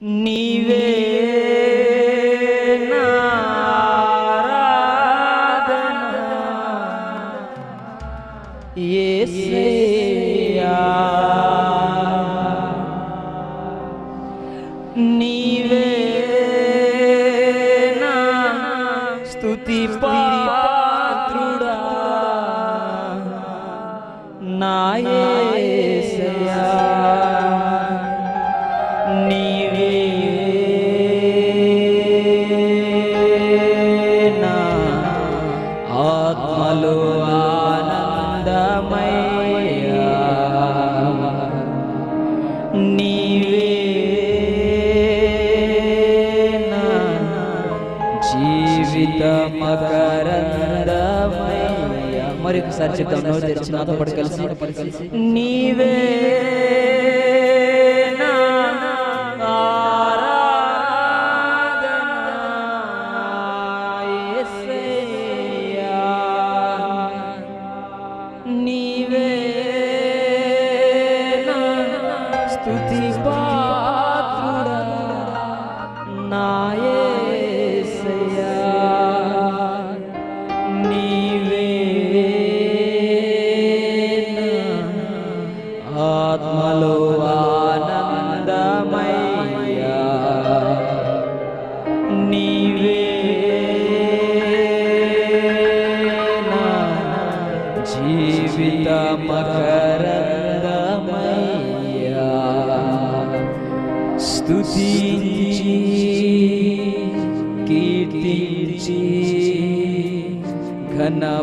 నీవే ఒకసారి చెప్తాం నోరు తెరిచి నాతో పాటు కలిసి. నీవే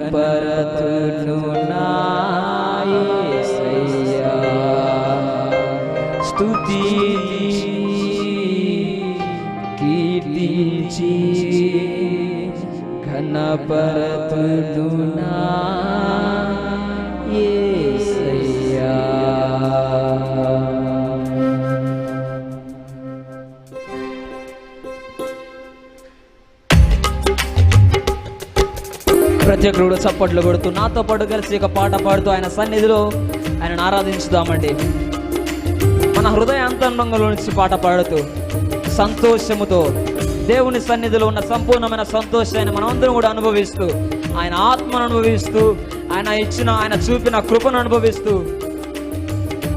ఘనపరతును నాయసయ్యా స్తుతించి కీర్తించి ప్రతి ఒక్కరు చప్పట్లు కొడుతూ నాతో పాటు కలిసి ఒక పాట పాడుతూ ఆయన సన్నిధిలో ఆయనను ఆరాధించుదామండి. మన హృదయాంతరంగంలో నుంచి పాట పాడుతూ సంతోషముతో దేవుని సన్నిధిలో ఉన్న సంపూర్ణమైన సంతోషాన్ని మనమందరం కూడా అనుభవిస్తూ ఆయన ఆత్మను అనుభవిస్తూ ఆయన ఇచ్చిన ఆయన చూపిన కృపను అనుభవిస్తూ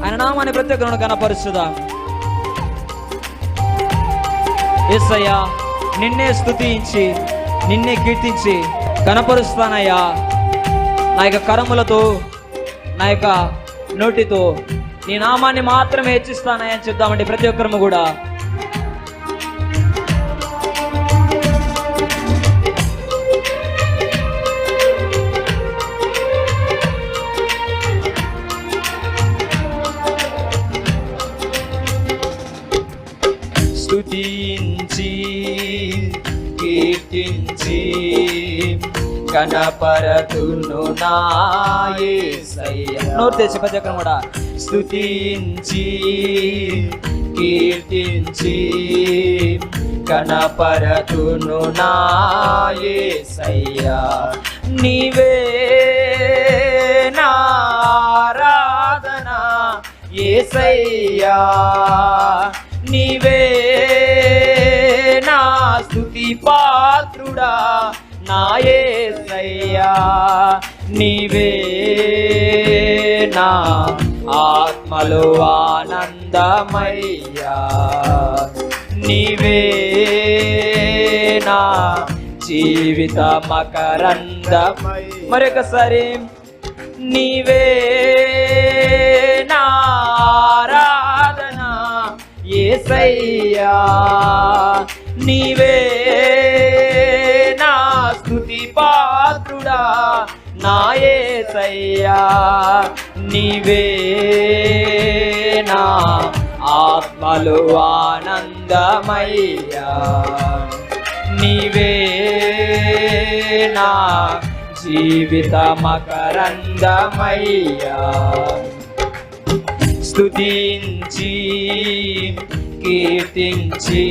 ఆయన నామాన్ని ప్రత్యేకలను కనపరుచుదా ఎస్సయ్యా నిన్నే స్తుతించి నిన్నే కీర్తించి కనపరుస్తానయ్యా నా యొక్క కరములతో నా యొక్క నోటితో నీ నామాన్ని మాత్రమే హెచ్చిస్తానయ్యా అని చెప్దామండి ప్రతి ఒక్కరము కూడా. స్తుతించి కీర్తించి కనపరతును నాయసయ్య నోరు తెచ్చి పద్యకం కూడా స్థుతించి కీర్తించి కనపరతును నాయసయ్య నీవే నారాధన ఏసయ్యా. పాత్రుడా నాయసయ్యా నీవే నా ఆత్మలో ఆనందమయ్యా. నీవే నా జీవిత మకరందమై మరొకసారి నీవే నారాధన ఏసయ్యా నీవే నాయసయ్యా నీవే నా ఆత్మలు ఆనందమయ్యా. నీవే నా జీవిత మకరందమయ్యా స్తుతించి కీర్తించి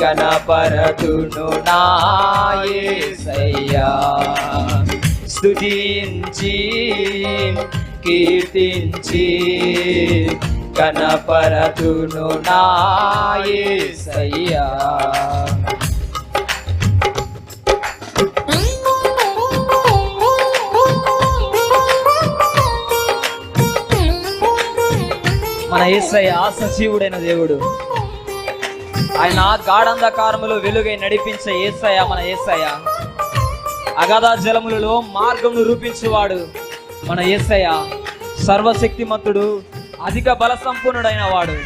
గణపరతును నాయసయ్యా స్తుతించి కీర్తించి కనపరతును నాయసయ్యా మన యేసయ్య సజీవుడైన దేవుడు. ఆయన గాఢంధకారములు వెలుగై నడిపించే ఏసయ్య మన ఏసయ్య. అగాధ జలములలో మార్గమును రూపించేవాడు మన ఏసయ్య. సర్వశక్తిమంతుడు అధిక బల సంపూర్ణుడైన వాడు.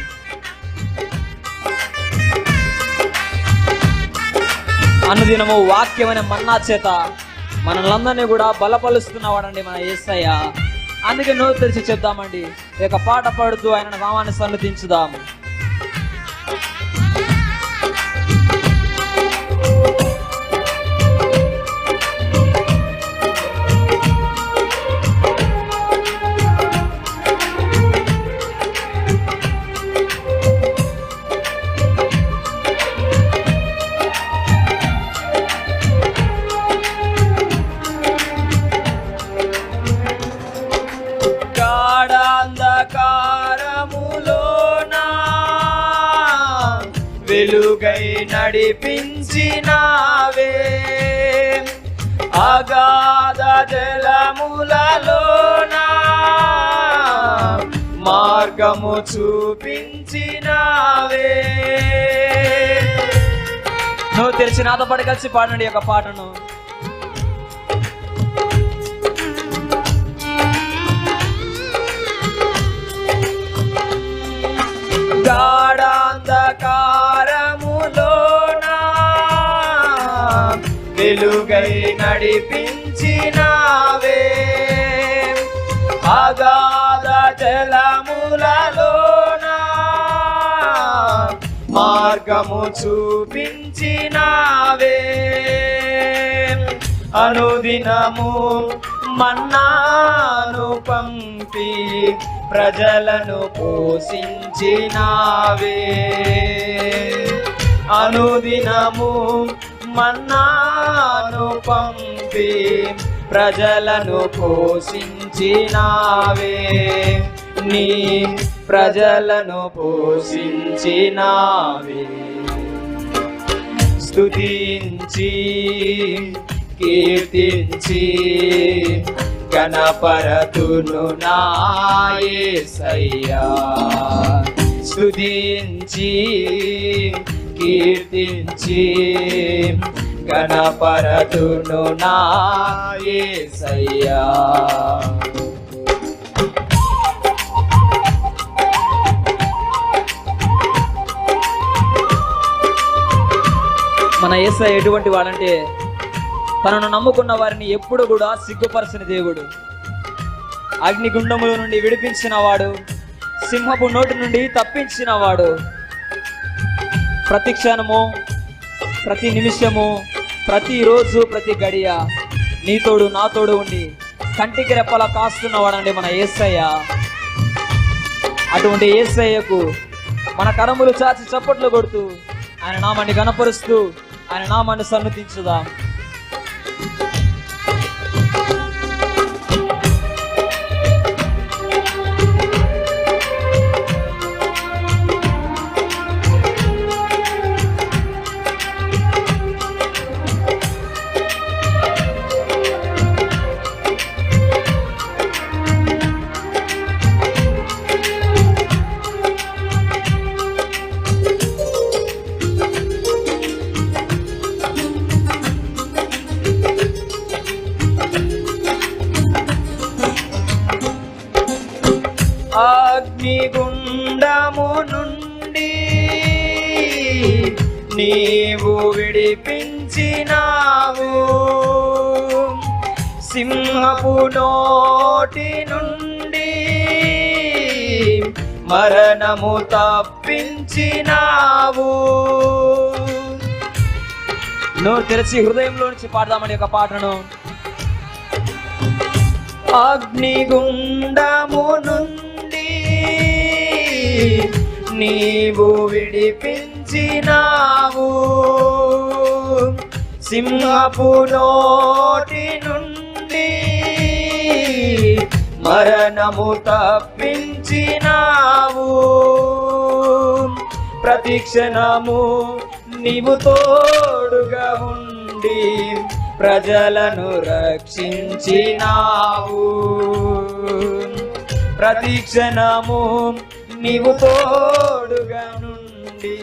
అనుదినము వాక్యమైన మన్నా చేత మనలందరినీ కూడా బలపరుస్తున్నవాడండి మన ఏసయ్య. అందుకే నోరు తెరిచి చెప్దామండి. ఈ యొక్క పాట పాడుతూ ఆయన నామాన్ని సన్నతించుదాము వెలుగై నడిపించినావే. అగాధ జలములలోనా మార్గము చూపించినావే. నువ్వు తెలిసి నాతో పాటు కలిసి పాడండి యొక్క పాటను. నడిపించినావే అగాధ జలములలోనా మార్గము చూపించినావే. అనుదినము మన్నాను పంపి ప్రజలను పోషించినావే. అనుదినము మన్నాను పంపి ప్రజలను పోషించినావే. నీ ప్రజలను పోషించినావే. స్తుతించి కీర్తించి గణపరతును నాయసయ్యా స్తుతించి కీర్తించి గణపరతును నాయ్యా మన ఏసఐ ఎటువంటి వాడంటే తనను నమ్ముకున్న వారిని ఎప్పుడు కూడా సిగ్గుపరచిన దేవుడు. అగ్నిగుండముల నుండి విడిపించిన వాడు సింహపు నోటి నుండి తప్పించిన వాడు. ప్రతి క్షణము ప్రతి నిమిషము ప్రతిరోజు ప్రతి గడియ నీతోడు నాతోడు ఉండి కంటికి రెప్పలా కాస్తున్నవాడండి మన ఏసయ్య. అటువంటి ఏసయ్యకు మన కరములు చాచి చప్పట్లు కొడుతూ ఆయన నామాన్ని గణపరుస్తూ ఆయన నామాన్ని సన్నతించుదాం. సింహపు నోటి నుండి మరణము తప్పించినావు. నువ్వు తెరిచి హృదయంలో నుంచి పాడదామని ఒక పాటను. అగ్నిగుండము నుండి నీవు విడిపించినావు. సింహపు నోటి నుండి మరణము తప్పించినావు. చిందించినావు ప్రతి క్షణము నీవు తోడుగా ఉండి ప్రజలను రక్షించినావు. ప్రతి క్షణము నీవు తోడుగా నుండి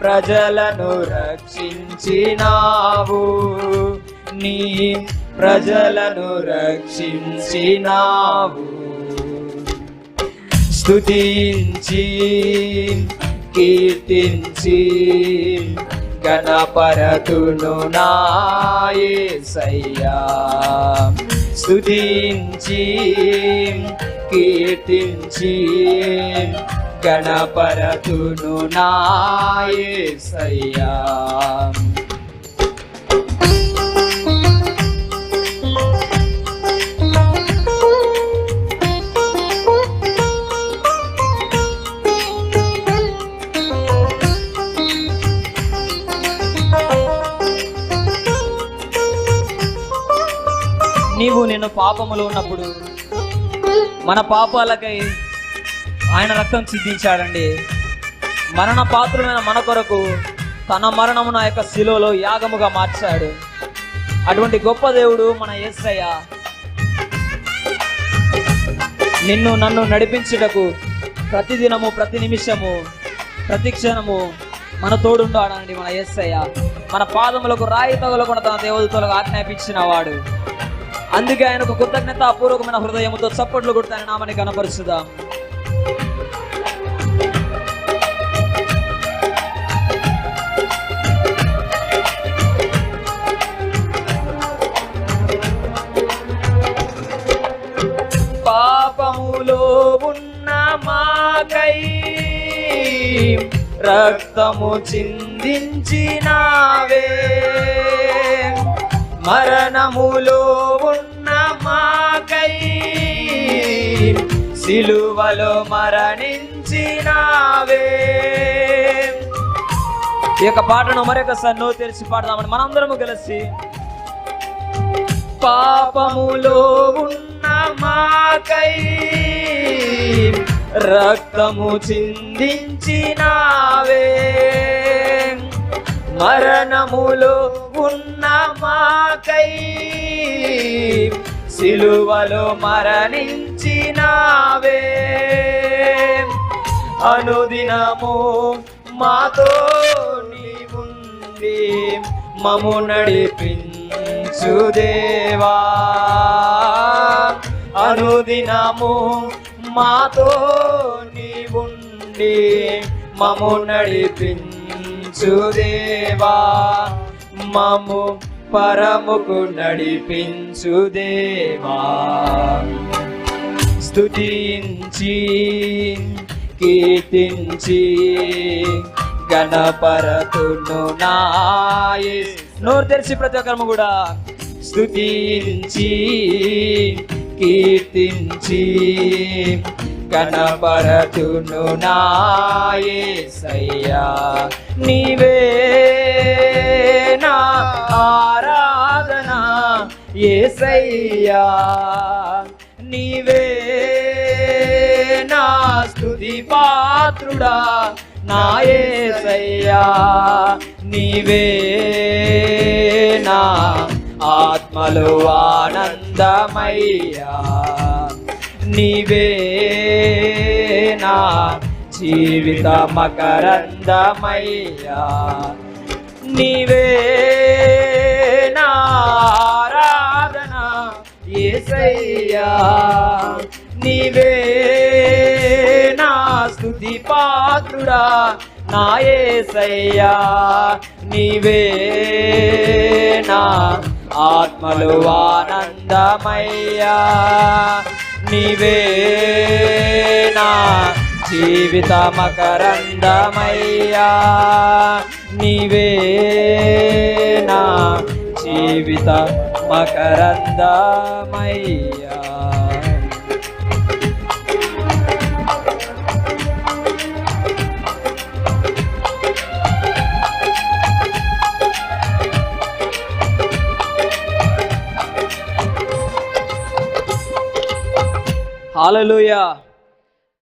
ప్రజలను రక్షించినావు. నీ ప్రజలను రక్షించినావు. స్తుతించి కీర్తించి గణపరతును నాయసయ్యా స్తుతించి కీర్తించి గణపరతును నాయసయ్యా నీవు పాపములు ఉన్నప్పుడు మన పాపాలకై ఆయన రక్తం సిద్ధించాడండి మరణ పాత్రమైన మన కొరకు తన మరణము నా యొక్క శిలువలో యాగముగా మార్చాడు. అటువంటి గొప్ప దేవుడు మన యేసయ్య నిన్ను నన్ను నడిపించుటకు ప్రతిదినము ప్రతి నిమిషము ప్రతి క్షణము మన తోడుండాడండి మన యేసయ్య మన పాదములకు రాయి తగులకుండా తన దేవతలకు ఆజ్ఞాపించిన వాడు. అందుకే ఆయనకు కృతజ్ఞత అపూర్వకమైన హృదయంతో చప్పట్లు కొడుతాయని నామని కనపరుచుదాం పాపములో ఉన్న మాకై రక్తము చిందించినావే. మరణములో ఉన్న మాకై సిలువలో మరణించినావే. ఈ యొక్క పాటను మరొకసారి నో తెరిచి పాడదామని మనందరము కలిసి పాపములో ఉన్న మాకై రక్తము చిందించినావే. మరణములో ఉన్న మాకై సిలువలో మరణించినావే. అనుదినము మాతో నీవుండి మము నడిపించు దేవా అనుదినము మాతో నీవుండి మము నడిపించు దేవా మము పరముకు నడిపించు దేవా. స్తుతించి కీర్తించి గణపరతును నాయే. నోరు తెరిచి ప్రతి ఒక్కరము కూడా స్తుతించి కీర్తించి కనపరతును నాయే సయ్యా. నీవే ఏసయ్యా నీవే నా స్థుతి పాత్రుడా నా ఏసయ్యా నీవే నా ఆత్మలో ఆనందమయ్యా నీవే నా జీవిత మకరందమయ్యా నీవే యేసయ్యా నీవే నా స్థుతి పాత్రుడా నా యేసయ్యా నీవే నా ఆత్మలు ఆనందమయ్యా నీవే నా జీవిత మకరందమయ్యా నీవే నా జీవిత మకరందమయ్యా. హాలలుయా.